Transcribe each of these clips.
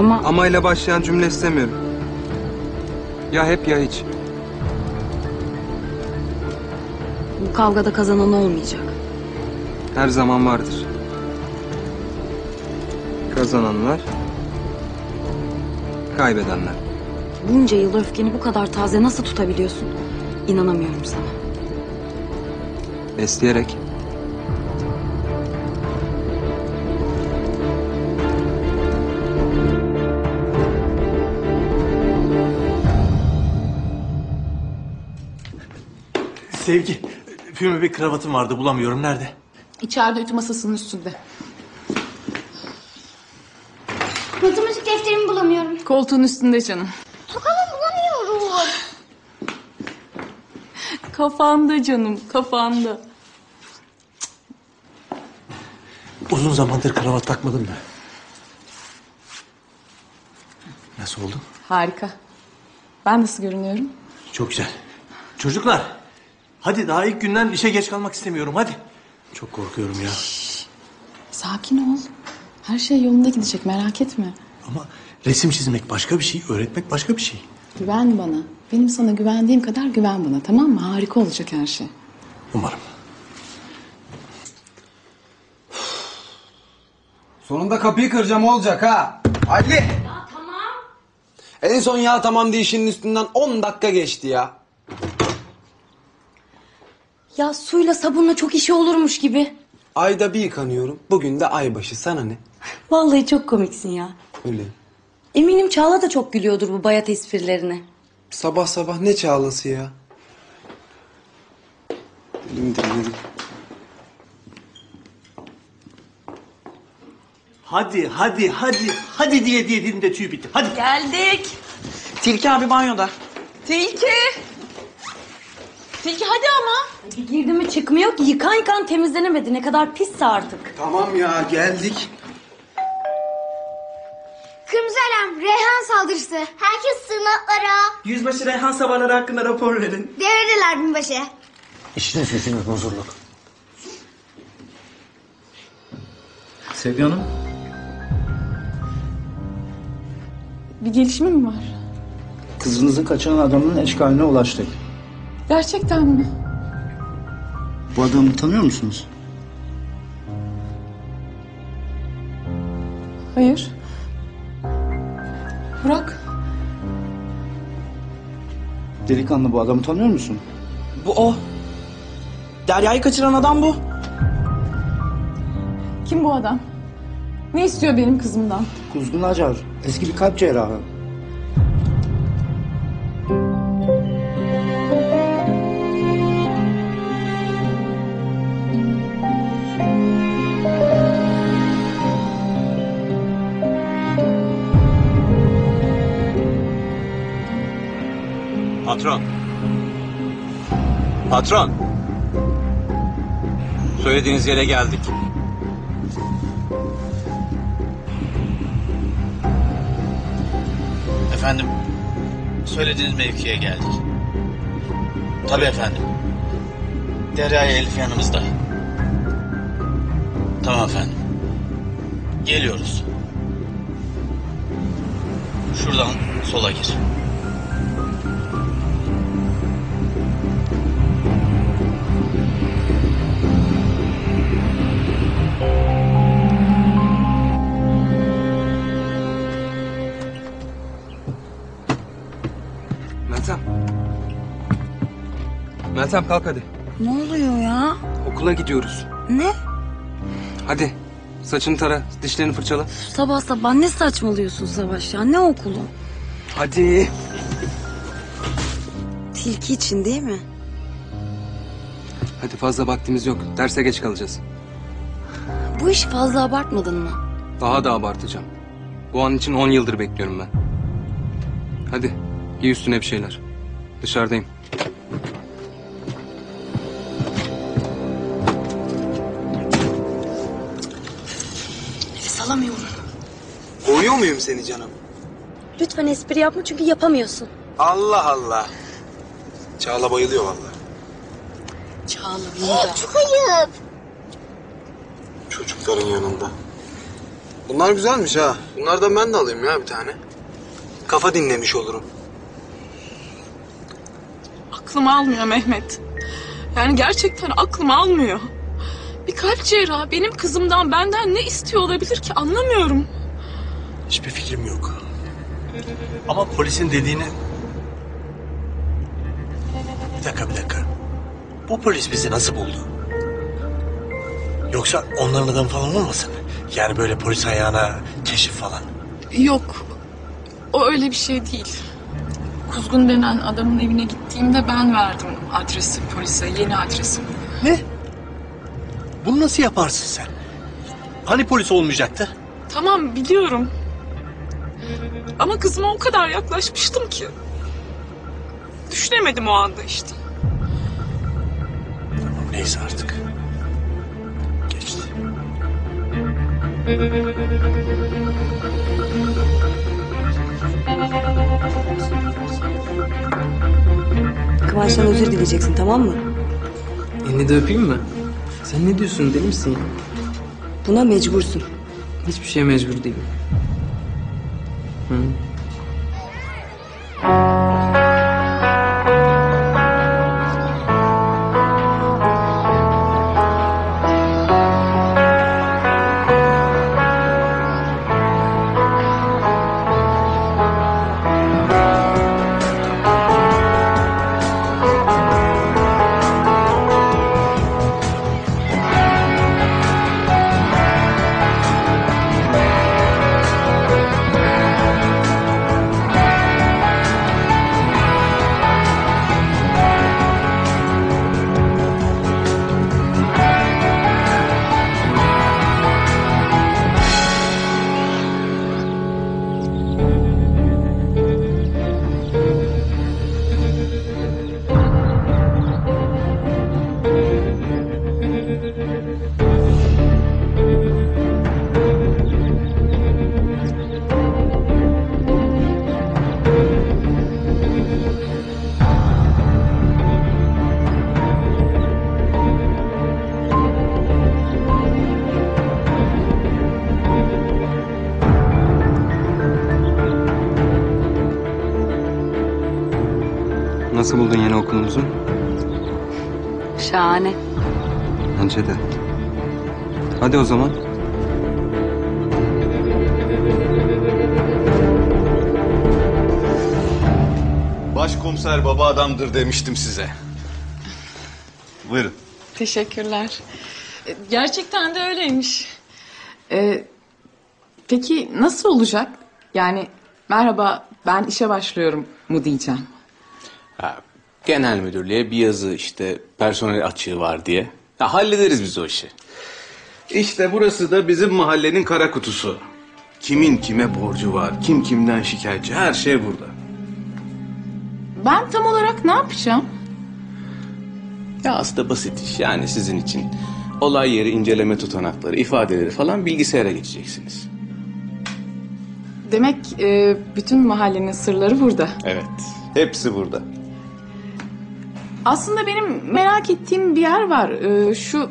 Ama Amayla başlayan cümle istemiyorum. Ya hep ya hiç. bu kavgada kazanan olmayacak. Her zaman vardır. Kazananlar, kaybedenler. Bunca yıl öfkeni bu kadar taze nasıl tutabiliyorsun? İnanamıyorum sana. Besleyerek. Sevgi, füme bir kravatım vardı bulamıyorum. Nerede? İçeride ütü masasının üstünde. Matematik defterimi bulamıyorum. Koltuğun üstünde canım. Ama bulamıyorum. Kafanda canım, kafanda. Uzun zamandır kravat takmadım da. Nasıl oldu? Harika. Ben nasıl görünüyorum? Çok güzel. Çocuklar, hadi daha ilk günden işe geç kalmak istemiyorum. Hadi. Çok korkuyorum ya. Sakin ol. Her şey yolunda gidecek merak etme. Ama resim çizmek başka bir şey, öğretmek başka bir şey. Güven bana. Benim sana güvendiğim kadar güven bana tamam mı? Harika olacak her şey. Umarım. Sonunda kapıyı kıracağım olacak ha. Ali. Ya tamam. En son ya tamam deyişinin üstünden 10 dakika geçti ya. Ya suyla sabunla çok işi olurmuş gibi. Ayda bir yıkanıyorum. Bugün de aybaşı. Sana ne? Vallahi çok komiksin ya. Öyle. Eminim Çağla da çok gülüyordur bu bayat esprilerine. Sabah sabah ne çağlası ya? Dilim dinledim. Hadi, hadi, hadi, hadi diye diye dilimde tüy bitti. Hadi. Geldik. Tilki abi banyoda. Tilki. Tilki hadi ama. Girdi mi çıkmıyor ki yıkan yıkan temizlenemedi. Ne kadar pisse artık. Tamam ya geldik. Kırmızı alarm, Reyhan saldırısı. Herkes sığınaklara. Yüzbaşı Reyhan sabahları hakkında rapor verin. Devredeler binbaşı. İşte sesiniz huzurluk. Sevgi Hanım, Bir gelişme mi var? kızınızı kaçıran adamın eşkaline ulaştık. Gerçekten mi? Bu adamı tanıyor musunuz? Hayır. Burak. Delikanlı bu adamı tanıyor musun? Bu o. Derya'yı kaçıran adam bu. Kim bu adam? Ne istiyor benim kızımdan? Kuzgun Acar, eski bir kalp cerrahı. Patron. Patron. Söylediğiniz yere geldik. Efendim, söylediğiniz mevkiye geldik. Tabii efendim. Derya ile Elif yanımızda. Tamam efendim. Geliyoruz. Şuradan sola gir. Meltem kalk hadi. Ne oluyor ya? Okula gidiyoruz. Ne? Hadi. Saçını tara, dişlerini fırçala. Sabah sabah ne saçmalıyorsun Savaş ya? Ne okulu? Hadi. Tilki için değil mi? Hadi fazla vaktimiz yok. Derse geç kalacağız. Bu işi fazla abartmadın mı? Daha da abartacağım. Bu an için 10 yıldır bekliyorum ben. Hadi. Giy üstüne bir şeyler. Dışarıdayım. Koyuyor muyum seni canım? Lütfen espri yapma çünkü yapamıyorsun. Allah Allah. Çağla bayılıyor vallahi. Çağla burada. Çok ayıp. Çocukların yanında. Bunlar güzelmiş ha. Bunlardan ben de alayım ya bir tane. Kafa dinlemiş olurum. Aklım almıyor Mehmet. Yani gerçekten aklım almıyor. Bir kalp cerrahı benim kızımdan benden ne istiyor olabilir ki anlamıyorum. Hiçbir fikrim yok. Ama polisin dediğine... Bir dakika bir dakika. Bu polis bizi nasıl buldu? Yoksa onların adamı falan olmasın? Yani böyle polis ayağına keşif falan. Yok. O öyle bir şey değil. Kuzgun denen adamın evine gittiğimde ben verdim adresi polise, yeni adresi. Ne? Bunu nasıl yaparsın sen? Hani polis olmayacaktı? Tamam biliyorum. Ama kızıma o kadar yaklaşmıştım ki. Düşünemedim o anda işte. Tamam neyse artık. Geçti. Kıvanç'tan özür dileyeceksin tamam mı? Elini de öpeyim mi? Sen ne diyorsun deli misin ya? Buna mecbursun. Hiçbir şeye mecbur değilim. 嗯。Nasıl buldun yeni okulumuzu? Şahane. Bence de. Hadi o zaman. Başkomiser baba adamdır demiştim size. Buyurun. Teşekkürler. E, Gerçekten de öyleymiş. Ee, peki nasıl olacak? Yani merhaba ben işe başlıyorum mu diyeceğim. Ha, genel müdürlüğe bir yazı işte personel açığı var diye. Ya, hallederiz biz o işi. İşte burası da bizim mahallenin kara kutusu. Kimin kime borcu var, kim kimden şikayetçi her şey burada. Ben tam olarak ne yapacağım? Ya aslında basit iş yani sizin için. Olay yeri inceleme tutanakları, ifadeleri falan bilgisayara geçeceksiniz. Demek e, bütün mahallenin sırları burada. Evet, hepsi burada. Aslında benim merak ettiğim bir yer var. Ee, şu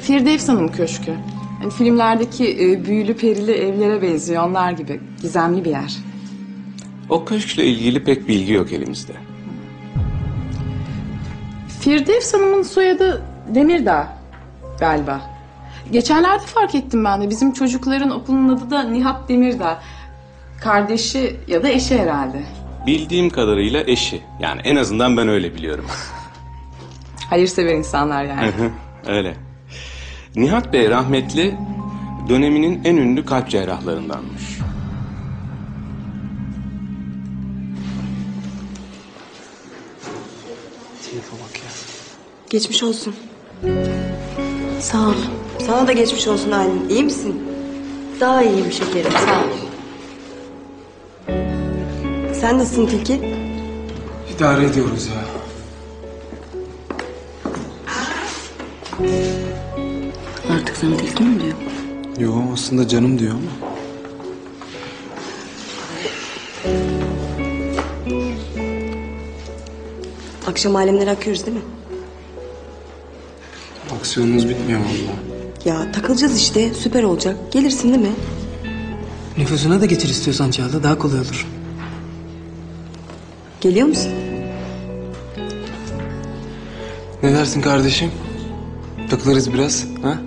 Firdevs Hanım Köşkü. Hani filmlerdeki e, büyülü perili evlere benziyor onlar gibi. Gizemli bir yer. O köşkle ilgili pek bilgi yok elimizde. Firdevs Hanım'ın soyadı Demirdağ galiba. Geçenlerde fark ettim ben de. Bizim çocukların okulun adı da Nihat Demirdağ. Kardeşi ya da eşi herhalde. Bildiğim kadarıyla eşi. Yani en azından ben öyle biliyorum. Hayırsever insanlar yani. öyle. Nihat Bey rahmetli döneminin en ünlü kalp cerrahlarındanmış. Geçmiş olsun. Sağ ol. Sana da geçmiş olsun Aylin. İyi misin? Daha iyiyim şekerim. Sağ ol. Sen nasılsın Tilki? İdare ediyoruz ya. Artık sana Tilki mi diyor? Yo aslında canım diyor ama. Akşam alemlere akıyoruz değil mi? Aksiyonunuz bitmiyor vallahi. Ya takılacağız işte süper olacak. Gelirsin değil mi? Nüfusuna da getir istiyorsan Çağla daha kolay olur. Geliyor musun? Ne dersin kardeşim? Takılırız biraz ha?